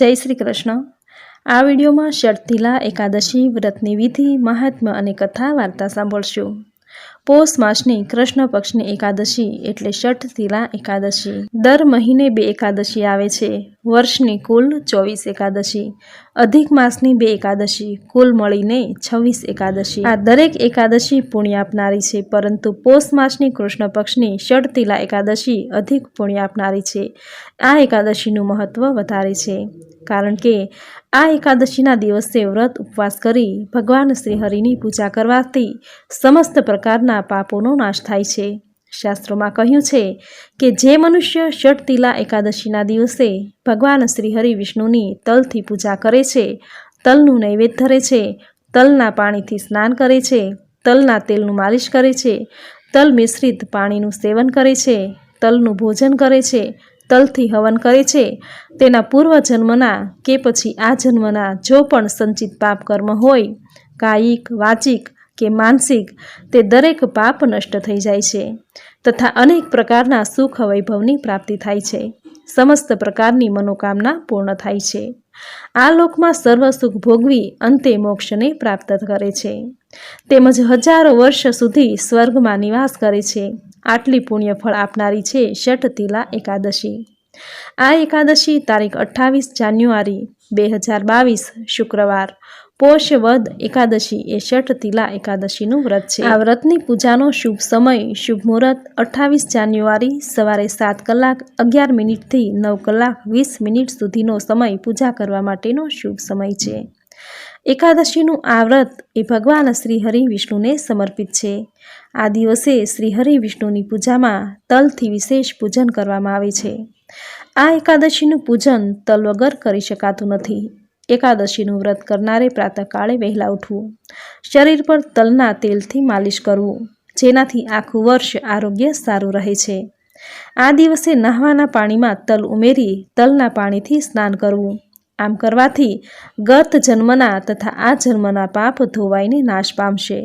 જય શ્રી કૃષ્ણ. આ વિડીયોમાં શર્તિલા એકાદશી, વ્રતની વિધિ, મહાત્મ્ય અને કથા વાર્તા સાંભળશું. પોષ માસની કૃષ્ણ પક્ષની એકાદશી એટલે ષઠતિલા એકાદશી. દર મહિને બે એકાદશી આવે છે. વર્ષની કુલ ચોવીસ એકાદશી. અધિક માસની બે એકાદશી, કુલ મળીને છવ્વીસ એકાદશી. આ દરેક એકાદશી પુણ્ય આપનારી છે, પરંતુ પોષ માસની કૃષ્ણ પક્ષની ષડતિલા એકાદશી અધિક પુણ્ય આપનારી છે. આ એકાદશીનું મહત્વ વધારે છે, કારણ કે આ એકાદશીના દિવસે વ્રત ઉપવાસ કરી ભગવાન શ્રીહરિની પૂજા કરવાથી સમસ્ત પ્રકારના પાપોનો નાશ થાય છે. શાસ્ત્રોમાં કહ્યું છે કે જે મનુષ્ય ષટતિલા એકાદશીના દિવસે ભગવાન શ્રી વિષ્ણુની તલથી પૂજા કરે છે, તલનું નૈવેદ્ય ધરે છે, તલના પાણીથી સ્નાન કરે છે, તલના તેલનું માલિશ કરે છે, તલ મિશ્રિત પાણીનું સેવન કરે છે, તલનું ભોજન કરે છે, તલથી હવન કરે છે, તેના પૂર્વ જન્મના કે પછી આ જન્મના જો પણ સંચિત પાપ કર્મ હોય, કાયિક, વાચિક કે માનસિક તે દરેક પાપ નષ્ટ થઈ જાય છે તથા અનેક પ્રકારના સુખ વૈભવની પ્રાપ્તિ થાય છે. સમસ્ત પ્રકારની મનોકામના પૂર્ણ થાય છે. આ લોકમાં સર્વ સુખ ભોગવી અંતે મોક્ષને પ્રાપ્ત કરે છે. તેમજ હજારો વર્ષ સુધી સ્વર્ગમાં નિવાસ કરે છે. આટલી પુણ્ય ફળ આપનારી છે ષટતિલા એકાદશી. આ એકાદશી તારીખ અઠ્ઠાવીસ જાન્યુઆરી, બે હજાર બાવીસ, શુક્રવાર. પોષ વદ એકાદશી એ તિલા એકાદશીનું વ્રત છે. આ વ્રતની પૂજાનો શુભ સમય, શુભ મુહૂર્ત અઠ્ઠાવીસ જાન્યુઆરી સવારે સાત કલાક, અગિયાર મિનિટથી નવ કલાક, વીસ મિનિટ સુધીનો સમય પૂજા કરવા માટેનો શુભ સમય છે. એકાદશીનું આ વ્રત એ ભગવાન શ્રી હરિ વિષ્ણુને સમર્પિત છે. આ દિવસે શ્રી હરિ વિષ્ણુની પૂજામાં તલથી વિશેષ પૂજન કરવામાં આવે છે. આ એકાદશીનું પૂજન તલ વગર કરી શકાતું નથી. એકાદશીનું વ્રત કરનારે પ્રાતઃકાળે વહેલા ઉઠવું. શરીર પર તલના તેલથી માલિશ કરવું, જેનાથી આખું વર્ષ આરોગ્ય સારું રહે છે. આ દિવસે નહાવાના પાણીમાં તલ ઉમેરી તલના પાણીથી સ્નાન કરવું. આમ કરવાથી ગત જન્મના તથા આ જન્મના પાપ ધોવાઈને નાશ પામશે.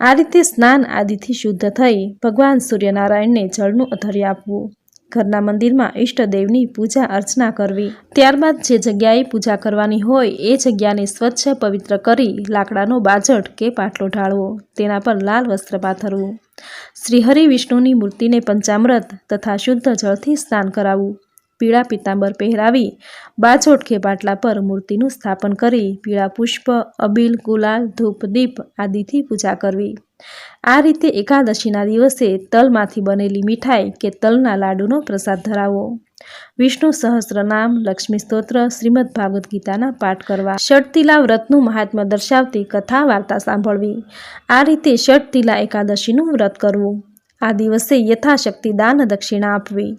આ રીતે સ્નાન આદિથી શુદ્ધ થઈ ભગવાન સૂર્યનારાયણને જળનું અધર્ય આપવું. ઘરના મંદિરમાં ઈષ્ટદેવની પૂજા અર્ચના કરવી. ત્યારબાદ જે જગ્યાએ પૂજા કરવાની હોય એ જગ્યાને સ્વચ્છ, પવિત્ર કરી લાકડાનો બાજટ કે પાટલો ઢાળવો. તેના પર લાલ વસ્ત્ર પાથરવું. શ્રીહરિ વિષ્ણુની મૂર્તિને પંચામૃત તથા શુદ્ધ જળથી સ્નાન કરાવવું. પીળા પિતાંબર પહેરાવી બાછોટકે પાટલા પર મૂર્તિનું સ્થાપન કરી, પીળા પુષ્પ, અબીલ, ગુલાલ, ધૂપ, દીપ આદિથી પૂજા કરવી. આ રીતે એકાદશીના દિવસે તલમાંથી બનેલી મીઠાઈ કે તલના લાડુનો પ્રસાદ ધરાવો. વિષ્ણુ સહસ્રનામ, લક્ષ્મી સ્તોત્ર, શ્રીમદ ભાગવદ્ ગીતાના પાઠ કરવા. ષટતિલા વ્રતનું મહાત્મ્ય દર્શાવતી કથા વાર્તા સાંભળવી. આ રીતે ષટતિલા એકાદશીનું વ્રત કરવું. આ દિવસે યથાશક્તિ દાન દક્ષિણા આપવી.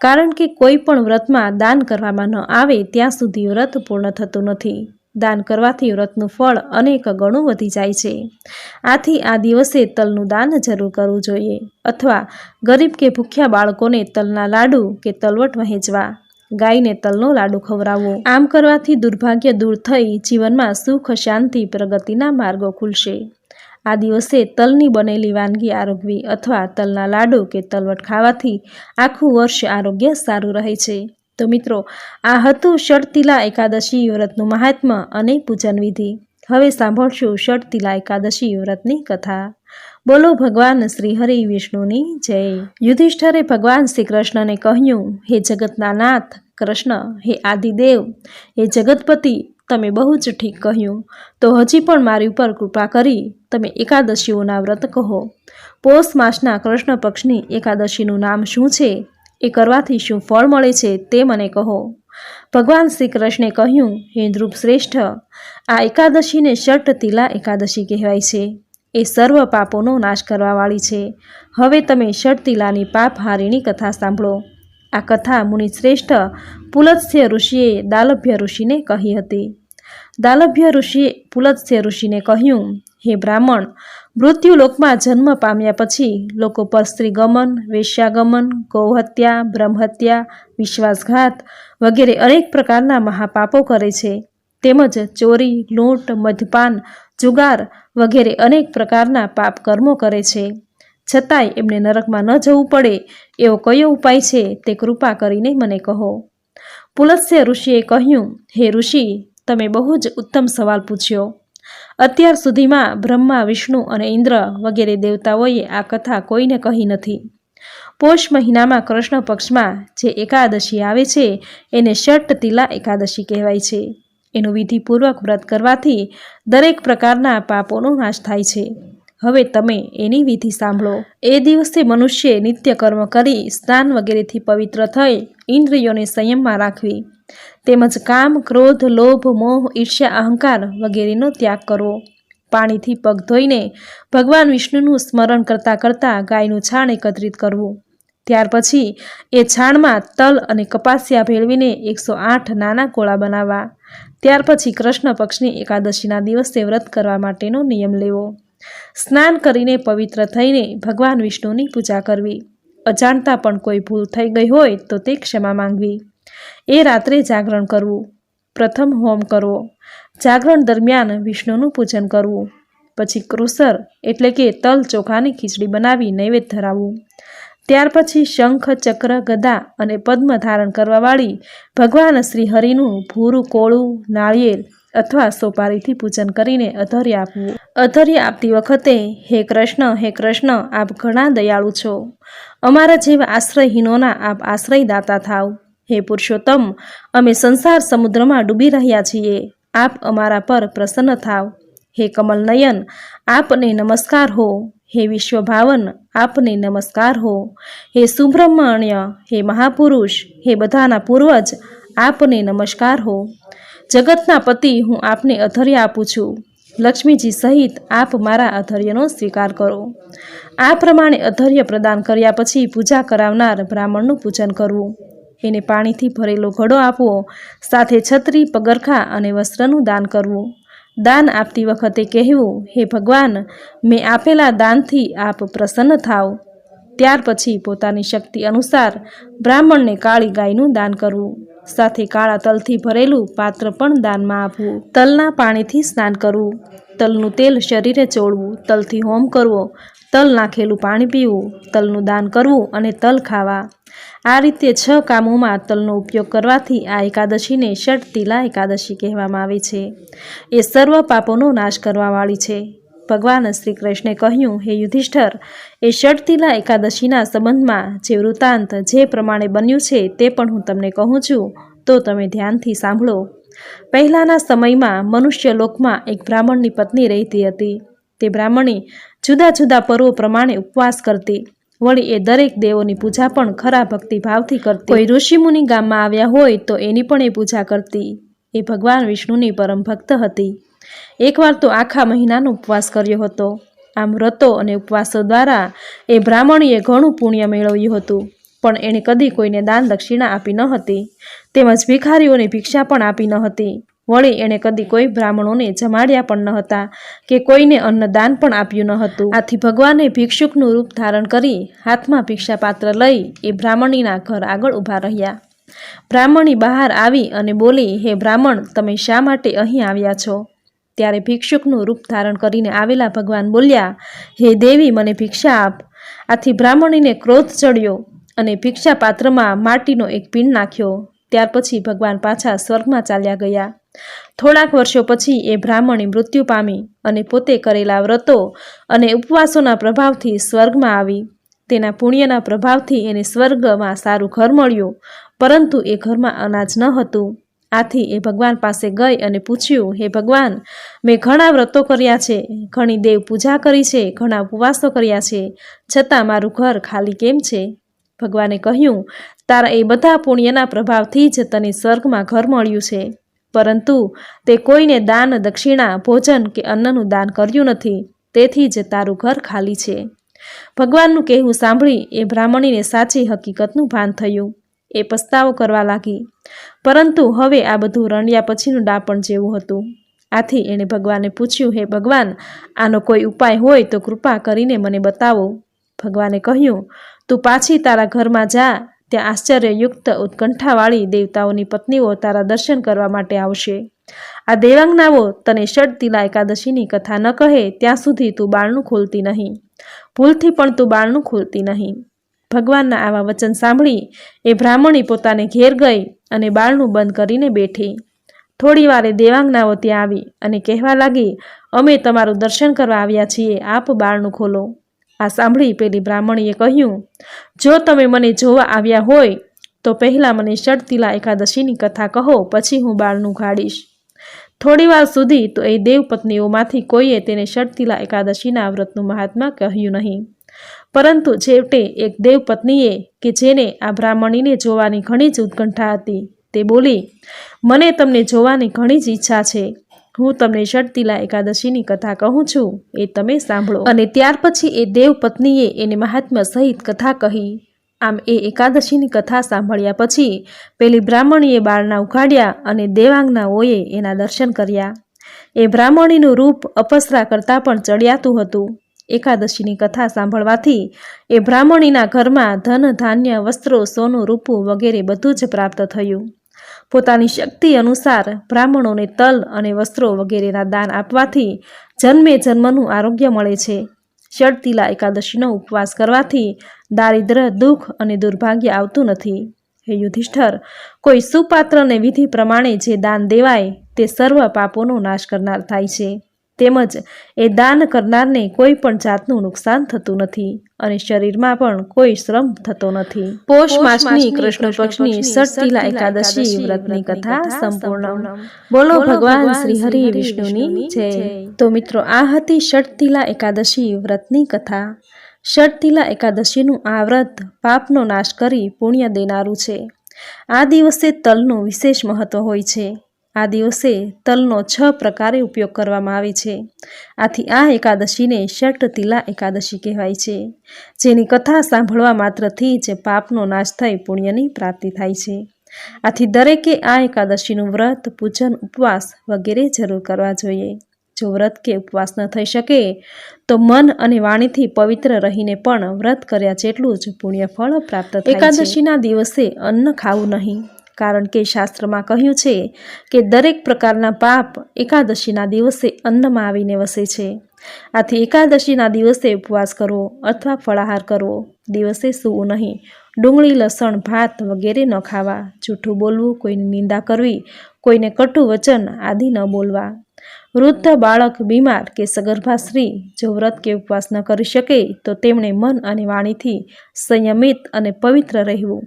કારણ કે કોઈ પણ વ્રતમાં દાન કરવામાં ન આવે, ત્યાં સુધી વ્રત પૂર્ણ થતું નથી. દાન કરવાથી વ્રતનું ફળ અનેક ગણું વધી જાય છે. આથી આ દિવસે તલનું દાન જરૂર કરવું જોઈએ. અથવા ગરીબ કે ભૂખ્યા બાળકોને તલના લાડુ કે તલવટ વહેંચવા. ગાયને તલનો લાડુ ખવડાવવો. આમ કરવાથી દુર્ભાગ્ય દૂર થઈ જીવનમાં સુખ, શાંતિ, પ્રગતિના માર્ગો ખુલશે. આ દિવસે તલની બનેલી વાનગી આરોગવી અથવા તલના લાડુ કે તલવટ ખાવાથી આખું વર્ષ આરોગ્ય સારું રહે છે. તો મિત્રો, આ હતું ષટતિલા એકાદશી વ્રતનું મહાત્મ્ય અને પૂજન વિધિ. હવે સાંભળશું ષટતિલા એકાદશી વ્રતની કથા. બોલો ભગવાન શ્રી હરિ વિષ્ણુની જય. યુધિષ્ઠરે ભગવાન શ્રી કૃષ્ણને કહ્યું, હે જગતના નાથ, કૃષ્ણ, હે આદિદેવ, હે જગતપતિ, તમે બહુ જ ઠીક કહ્યું. તો હજી પણ મારી ઉપર કૃપા કરી તમે એકાદશીઓના વ્રત કહો. પોષ માસના કૃષ્ણ પક્ષની એકાદશીનું નામ શું છે? એ કરવાથી શું ફળ મળે છે તે મને કહો. ભગવાન શ્રી કૃષ્ણે કહ્યું, હે ધ્રુવ શ્રેષ્ઠ, આ એકાદશીને ષટ તિલા એકાદશી કહેવાય છે. એ સર્વ પાપોનો નાશ કરવાવાળી છે. હવે તમે ષટ તિલાની પાપ હારીની કથા સાંભળો. આ કથા મુનિ શ્રેષ્ઠ પુલત્સ્ય ઋષિએ દાલભ્ય ઋષિને કહી હતી. દાલભ્ય ઋષિએ પુલત્સ્ય ઋષિને કહ્યું હે બ્રાહ્મણ મૃત્યુલોકમાં જન્મ પામ્યા પછી લોકો પર સ્ત્રીગમન, વેશ્યાગમન, ગૌહત્યા, બ્રહ્મહત્યા, વિશ્વાસઘાત વગેરે અનેક પ્રકારના મહાપાપો કરે છે. તેમજ ચોરી, લૂંટ મધપાન જુગાર વગેરે અનેક પ્રકારના પાપ કર્મો કરે છે. છતાંય એમને નરકમાં ન જવું પડે એવો કયો ઉપાય છે તે કૃપા કરીને મને કહો. પુલસ્ય ઋષિએ કહ્યું, હે ઋષિ, તમે બહુ જ ઉત્તમ સવાલ પૂછ્યો. અત્યાર સુધીમાં બ્રહ્મા, વિષ્ણુ અને ઇન્દ્ર વગેરે દેવતાઓએ આ કથા કોઈને કહી નથી. પોષ મહિનામાં કૃષ્ણ પક્ષમાં જે એકાદશી આવે છે, એને ષટ તિલા એકાદશી કહેવાય છે. એનું વિધિપૂર્વક વ્રત કરવાથી દરેક પ્રકારના પાપોનો નાશ થાય છે. હવે તમે એની વિધિ સાંભળો. એ દિવસે મનુષ્ય નિત્ય કર્મ કરી સ્નાન વગેરેથી પવિત્ર થઈ ઇન્દ્રિયોને સંયમમાં રાખવી. તેમજ કામ, ક્રોધ, લોભ, મોહ, ઈર્ષ્યા, અહંકાર વગેરેનો ત્યાગ કરવો. પાણીથી પગ ધોઈને ભગવાન વિષ્ણુનું સ્મરણ કરતાં કરતાં ગાયનું છાણ એકત્રિત કરવું. ત્યાર પછી એ છાણમાં તલ અને કપાસિયા ભેળવીને એકસો આઠ નાના કોળા બનાવવા. ત્યાર પછી કૃષ્ણ પક્ષની એકાદશીના દિવસે વ્રત કરવા માટેનો નિયમ લેવો. સ્નાન કરીને પવિત્ર થઈને ભગવાન વિષ્ણુની પૂજા કરવી. અજાણતા પણ કોઈ ભૂલ થઈ ગઈ હોય તો તે ક્ષમા માંગવી. એ રાત્રે જાગરણ કરવું. પ્રથમ હોમ કરવો. જાગરણ દરમિયાન વિષ્ણુનું પૂજન કરવું. પછી ક્રુસર એટલે કે તલ ચોખાની ખીચડી બનાવી નૈવેદ્ય ધરાવવું. ત્યાર પછી શંખ, ચક્ર, ગદા અને પદ્મ ધારણ કરવાવાળી ભગવાન શ્રી હરિનું ભૂરું, કોળું, નાળિયેર અથવા સોપારીથી પૂજન કરીને અધર્ય આપવું. અધર્ય આપતી વખતે, હે કૃષ્ણ હે કૃષ્ણ, આપ ઘણા દયાળુ છો. અમારા જેવા આશ્રયહીનોના આપ આશ્રયદાતા થાવ. હે પુરુષોત્તમ, અમે સંસાર સમુદ્રમાં ડૂબી રહ્યા છીએ. આપ અમારા પર પ્રસન્ન થાવ. હે કમલ નયન આપને નમસ્કાર હો. હે વિશ્વભાવન, આપને નમસ્કાર હો. હે સુબ્રહ્મણ્ય, હે મહાપુરુષ, હે બધાના પૂર્વજ, આપને નમસ્કાર હો. જગતના પતિ, હું આપને અધર્ય આપું છું. લક્ષ્મીજી સહિત આપ મારા અધર્યનો સ્વીકાર કરો. આ પ્રમાણે અધર્ય પ્રદાન કર્યા પછી પૂજા કરાવનાર બ્રાહ્મણનું પૂજન કરવું. એને પાણીથી ભરેલો ઘડો આપવો, સાથે છત્રી, પગરખા અને વસ્ત્રનું દાન કરવું. દાન આપતી વખતે કહેવું, હે ભગવાન, મેં આપેલા દાનથી આપ પ્રસન્ન થાવ. ત્યાર પછી પોતાની શક્તિ અનુસાર બ્રાહ્મણને કાળી ગાયનું દાન કરવું, સાથે કાળા તલથી ભરેલું પાત્ર પણ દાનમાં આપવું. તલના પાણીથી સ્નાન કરવું, તલનું તેલ શરીરે ચોળવું, તલથી હોમ કરવો, તલ નાખેલું પાણી પીવું, તલનું દાન કરવું અને તલ ખાવા. આ રીતે છ કામોમાં તલનો ઉપયોગ કરવાથી આ એકાદશીને ષટ તિલા એકાદશી કહેવામાં આવે છે. એ સર્વ પાપોનો નાશ કરવાવાળી છે. ભગવાન શ્રી કૃષ્ણે કહ્યું, હે યુધિષ્ઠર, એ ષટતિલા એકાદશીના સંબંધમાં જે વૃત્તાંત જે પ્રમાણે બન્યું છે તે પણ હું તમને કહું છું, તો તમે ધ્યાનથી સાંભળો. પહેલાંના સમયમાં મનુષ્ય લોકમાં એક બ્રાહ્મણની પત્ની રહેતી હતી. તે બ્રાહ્મણી જુદા જુદા પર્વો પ્રમાણે ઉપવાસ કરતી. વળી એ દરેક દેવોની પૂજા પણ ખરા ભક્તિભાવથી કરતી. કોઈ ઋષિમુનિ ગામમાં આવ્યા હોય તો એની પણ એ પૂજા કરતી. એ ભગવાન વિષ્ણુની પરમ ભક્ત હતી. એકવાર તો આખા મહિનાનો ઉપવાસ કર્યો હતો. આમ વ્રતો અને ઉપવાસો દ્વારા એ બ્રાહ્મણીએ ઘણું પુણ્ય મેળવ્યું હતું. પણ એણે કદી કોઈને દાન દક્ષિણા આપી ન હતી. તેમજ ભિખારીઓને ભિક્ષા પણ આપી ન હતી. વળી એણે કદી કોઈ બ્રાહ્મણોને જમાડ્યા પણ ન હતા કે કોઈને અન્નદાન પણ આપ્યું ન હતું. આથી ભગવાને ભિક્ષુકનું રૂપ ધારણ કરી હાથમાં ભિક્ષાપાત્ર લઈ એ બ્રાહ્મણીના ઘર આગળ ઊભા રહ્યા. બ્રાહ્મણી બહાર આવી અને બોલી, હે બ્રાહ્મણ, તમે શા માટે અહીં આવ્યા છો? ત્યારે ભિક્ષુકનું રૂપ ધારણ કરીને આવેલા ભગવાન બોલ્યા, હે દેવી, મને ભિક્ષા આપ. આથી બ્રાહ્મણીને ક્રોધ ચડ્યો અને ભિક્ષા પાત્રમાં માટીનો એક પીંડ નાખ્યો. ત્યાર પછી ભગવાન પાછા સ્વર્ગમાં ચાલ્યા ગયા. થોડાક વર્ષો પછી એ બ્રાહ્મણી મૃત્યુ પામી અને પોતે કરેલા વ્રતો અને ઉપવાસોના પ્રભાવથી સ્વર્ગમાં આવી. તેના પુણ્યના પ્રભાવથી એને સ્વર્ગમાં સારું ઘર મળ્યું, પરંતુ એ ઘરમાં અનાજ ન હતું. આથી એ ભગવાન પાસે ગઈ અને પૂછ્યું, હે ભગવાન, મેં ઘણા વ્રતો કર્યા છે, ઘણી દેવ પૂજા કરી છે, ઘણા ઉપવાસો કર્યા છે, છતાં મારું ઘર ખાલી કેમ છે? ભગવાને કહ્યું, તારા એ બધા પુણ્યના પ્રભાવથી જ તને સ્વર્ગમાં ઘર મળ્યું છે. પરંતુ તે કોઈને દાન, દક્ષિણા, ભોજન કે અન્નનું દાન કર્યું નથી, તેથી જ તારું ઘર ખાલી છે. ભગવાનનું કહેવું સાંભળી એ બ્રાહ્મણીને સાચી હકીકતનું ભાન થયું. એ પસ્તાવો કરવા લાગી. પરંતુ હવે આ બધું રણ્યા પછીનું ડાપણ જેવું હતું. આથી એણે ભગવાનને પૂછ્યું, હે ભગવાન, આનો કોઈ ઉપાય હોય તો કૃપા કરીને મને બતાવો. ભગવાને કહ્યું, તું પાછી તારા ઘરમાં જા ત્યાં આશ્ચર્યયુક્ત ઉત્કંઠાવાળી દેવતાઓની પત્નીઓ તારા દર્શન કરવા માટે આવશે. આ દેવાંગનાઓ તને ષડતિલા એકાદશીની કથા ન કહે ત્યાં સુધી તું બાળનું ખોલતી નહીં. ભૂલથી પણ તું બાળનું ખોલતી નહીં. ભગવાનના આવા વચન સાંભળી એ બ્રાહ્મણી પોતાને ઘેર ગઈ અને બાળનું બંધ કરીને બેઠી. થોડી વારે દેવાંગનાઓ ત્યાં આવી અને કહેવા લાગી, અમે તમારું દર્શન કરવા આવ્યા છીએ, આપ બાળનું ખોલો. આ સાંભળી પેલી બ્રાહ્મણીએ કહ્યું, જો તમે મને જોવા આવ્યા હોય, તો પહેલાં મને શરતીલા એકાદશીની કથા કહો, પછી હું બાળનું ઘાડીશ. થોડીવાર સુધી તો એ દેવપત્નીઓમાંથી કોઈએ તેને શરતીલા એકાદશીના વ્રતનું મહાત્મા કહ્યું નહીં. પરંતુ છેવટે એક દેવપત્નીએ, કે જેને આ બ્રાહ્મણીને જોવાની ઘણી જ ઉત્કંઠા હતી, તે બોલી, મને તમને જોવાની ઘણી જ ઈચ્છા છે. હું તમને ષડતિલા એકાદશીની કથા કહું છું, એ તમે સાંભળો. અને ત્યાર પછી એ દેવપત્નીએ એને મહાત્મા સહિત કથા કહી. આમ એ એકાદશીની કથા સાંભળ્યા પછી પેલી બ્રાહ્મણીએ બાળના ઉઘાડ્યા અને દેવાંગનાઓએ એના દર્શન કર્યા. એ બ્રાહ્મણીનું રૂપ અપસરા કરતાં પણ ચડિયાતું હતું. એકાદશીની કથા સાંભળવાથી એ બ્રાહ્મણીના ઘરમાં ધન, ધાન્ય, વસ્ત્રો, સોનું, રૂપું વગેરે બધું જ પ્રાપ્ત થયું. પોતાની શક્તિ અનુસાર બ્રાહ્મણોને તલ અને વસ્ત્રો વગેરેના દાન આપવાથી જન્મે જન્મનું આરોગ્ય મળે છે. ષડતિલા એકાદશીનો ઉપવાસ કરવાથી દારિદ્ર, દુઃખ અને દુર્ભાગ્ય આવતું નથી. હે યુધિષ્ઠર, કોઈ સુપાત્રને વિધિ પ્રમાણે જે દાન દેવાય, તે સર્વ પાપોનો નાશ કરનાર થાય છે. તેમજ એ દાન કરનારને કોઈ પણ જાતનું નુકસાન થતું નથી અને શરીરમાં પણ કોઈ શ્રમ થતો નથી. પોષ માસની કૃષ્ણ પક્ષની ષટતિલા એકાદશી વ્રતની કથા સંપૂર્ણ. બોલો ભગવાન શ્રી હરિ વિષ્ણુની જય. તો મિત્રો આ હતી ષટતિલા એકાદશી વ્રતની કથા. ષટતિલા એકાદશીનું આ વ્રત પાપનો નાશ કરી પુણ્ય દેનારું છે. આ દિવસે તલનું વિશેષ મહત્વ હોય છે. આ દિવસે તલનો છ પ્રકારે ઉપયોગ કરવામાં આવે છે. આથી આ એકાદશીને ષટતિલા એકાદશી કહેવાય છે, જેની કથા સાંભળવા માત્રથી જ પાપનો નાશ થઈ પુણ્યની પ્રાપ્તિ થાય છે. આથી દરેકે આ એકાદશીનું વ્રત, પૂજન, ઉપવાસ વગેરે જરૂર કરવા જોઈએ. જો વ્રત કે ઉપવાસ ન થઈ શકે, તો મન અને વાણીથી પવિત્ર રહીને પણ વ્રત કર્યા જેટલું જ પુણ્ય ફળ પ્રાપ્ત એકાદશીના દિવસે અન્ન ખાવું નહીં. કારણ કે શાસ્ત્રમાં કહ્યું છે કે દરેક પ્રકારના પાપ એકાદશીના દિવસે અન્નમાં આવીને વસે છે. આથી એકાદશીના દિવસે ઉપવાસ કરવો અથવા ફળાહાર કરવો, દિવસે સૂવું નહીં, ડુંગળી, લસણ, ભાત વગેરે ન ખાવા, જૂઠું બોલવું, કોઈની નિંદા કરવી, કોઈને કટુ વચન આદિ ન બોલવા. વૃદ્ધ બાળક બીમાર કે સગર્ભા સ્ત્રી જો વ્રત કે ઉપવાસ ન કરી શકે તો તેમણે મન અને વાણીથી સંયમિત અને પવિત્ર રહેવું.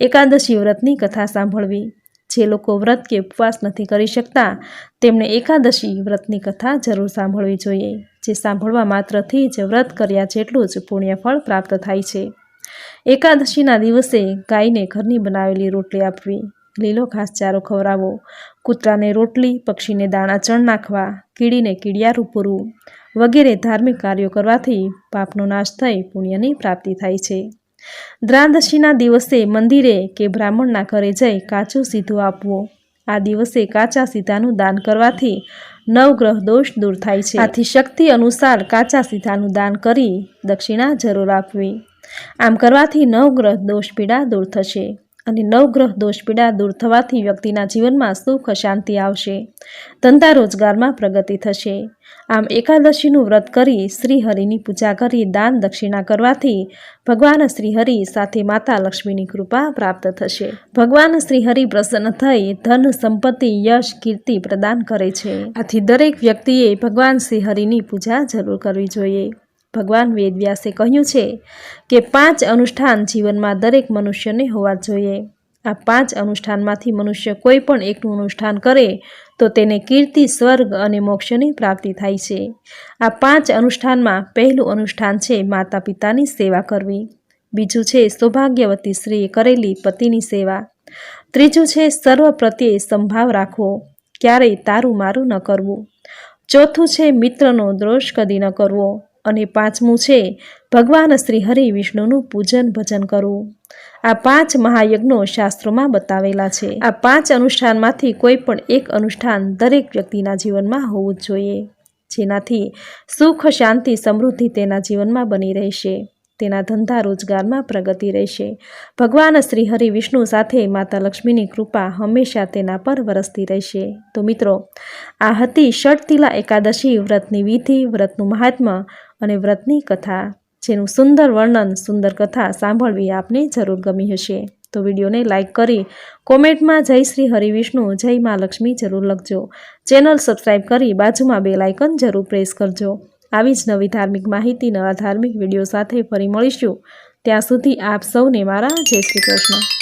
એકાદશી વ્રતની કથા સાંભળવી. જે લોકો વ્રત કે ઉપવાસ નથી કરી શકતા તેમણે એકાદશી વ્રતની કથા જરૂર સાંભળવી જોઈએ, જે સાંભળવા માત્રથી જ વ્રત કર્યા જેટલું જ પુણ્યફળ પ્રાપ્ત થાય છે. એકાદશીના દિવસે ગાયને ઘરની બનાવેલી રોટલી આપવી. લીલો ઘાસચારો ખવડાવવો. કૂતરાને રોટલી, પક્ષીને દાણા ચણ નાખવા, કીડીને કીડિયારું પૂરવું વગેરે ધાર્મિક કાર્યો કરવાથી પાપનો નાશ થઈ પુણ્યની પ્રાપ્તિ થાય છે. દ્રાદશીના દિવસે મંદિરે કે બ્રાહ્મણના ઘરે જઈ કાચું સીધું આપવું. આ દિવસે કાચા સીધાનું દાન કરવાથી નવગ્રહ દોષ દૂર થાય છે. આથી શક્તિ અનુસાર કાચા સીધાનું દાન કરી દક્ષિણા જરૂર આપવી. આમ કરવાથી નવગ્રહ દોષ પીડા દૂર થશે. અને નવગ્રહ દોષ પીડા દૂર થવાથી વ્યક્તિના જીવનમાં સુખ શાંતિ આવશે. ધંધા રોજગારમાં પ્રગતિ થશે. આમ એકાદશીનું વ્રત કરી શ્રીહરિની પૂજા કરી દાન દક્ષિણા કરવાથી ભગવાન શ્રીહરિ સાથે માતા લક્ષ્મીની કૃપા પ્રાપ્ત થશે. ભગવાન શ્રીહરિ પ્રસન્ન થઈ ધન, સંપત્તિ, યશ, કીર્તિ પ્રદાન કરે છે. આથી દરેક વ્યક્તિએ ભગવાન શ્રીહરિની પૂજા જરૂર કરવી જોઈએ. ભગવાન વેદવ્યાસે કહ્યું છે કે પાંચ અનુષ્ઠાન જીવનમાં દરેક મનુષ્યને હોવા જોઈએ. આ પાંચ અનુષ્ઠાનમાંથી મનુષ્ય કોઈ પણ એકનું અનુષ્ઠાન કરે તો તેને કીર્તિ, સ્વર્ગ અને મોક્ષની પ્રાપ્તિ થાય છે. આ પાંચ અનુષ્ઠાનમાં પહેલું અનુષ્ઠાન છે માતા પિતાની સેવા કરવી. બીજું છે સૌભાગ્યવતી સ્ત્રીએ કરેલી પતિની સેવા. ત્રીજું છે સર્વ પ્રત્યે સંભાવ રાખવો. ક્યારેય તારું મારું ન કરવું. ચોથું છે મિત્રનો દ્રોષ કદી ન કરવો. અને પાંચમું છે, ભગવાન શ્રી હરિ વિષ્ણુનું પૂજન ભજન કરવું આ પાંચ મહાયજ્ઞો શાસ્ત્રોમાં બતાવેલા છે. આ પાંચ અનુષ્ઠાનમાંથી કોઈ પણ એક અનુષ્ઠાન દરેક વ્યક્તિના જીવનમાં હોવું જ જોઈએ. જેનાથી સુખ, શાંતિ, સમૃદ્ધિ તેના જીવનમાં બની રહેશે. તેના ધંધા રોજગારમાં પ્રગતિ રહેશે. ભગવાન શ્રી હરિ વિષ્ણુ સાથે માતા લક્ષ્મીની કૃપા હંમેશા તેના પર વરસતી રહેશે. તો મિત્રો, આ હતી ષટતિલા એકાદશી વ્રતની વિધિ, વ્રતનું મહાત્મ્ય અને વ્રતની કથા, જેનું સુંદર વર્ણન, સુંદર કથા સાંભળવી આપને જરૂર ગમી હશે. તો વિડીયોને લાઇક કરી કોમેન્ટમાં જય શ્રી હરિવિષ્ણુ જય મા લક્ષ્મી જરૂર લખજો. ચેનલ સબસ્ક્રાઈબ કરી બાજુમાં બે લાઇકન જરૂર પ્રેસ કરજો. આવી જ નવી ધાર્મિક માહિતી, નવા ધાર્મિક વીડિયો સાથે ફરી મળીશું. ત્યાં સુધી આપ સૌને મારા જય શ્રી કૃષ્ણ.